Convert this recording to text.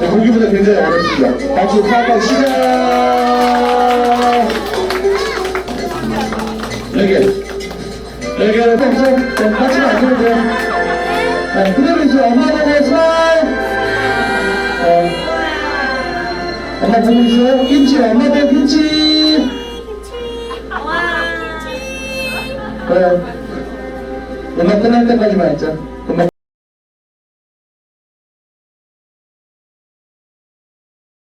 네, 보기보다 굉장히 어렵습니다. 박수 파악한 시작! 여기. 여기. 네, 같이 앉으면 돼요. 네, 그대로 있어요. 엄마 보고 스마일! 네. 엄마 보고 있어요. 김치, 엄마 보고 김치! 그래. 음악 끝날 때까지만 있자.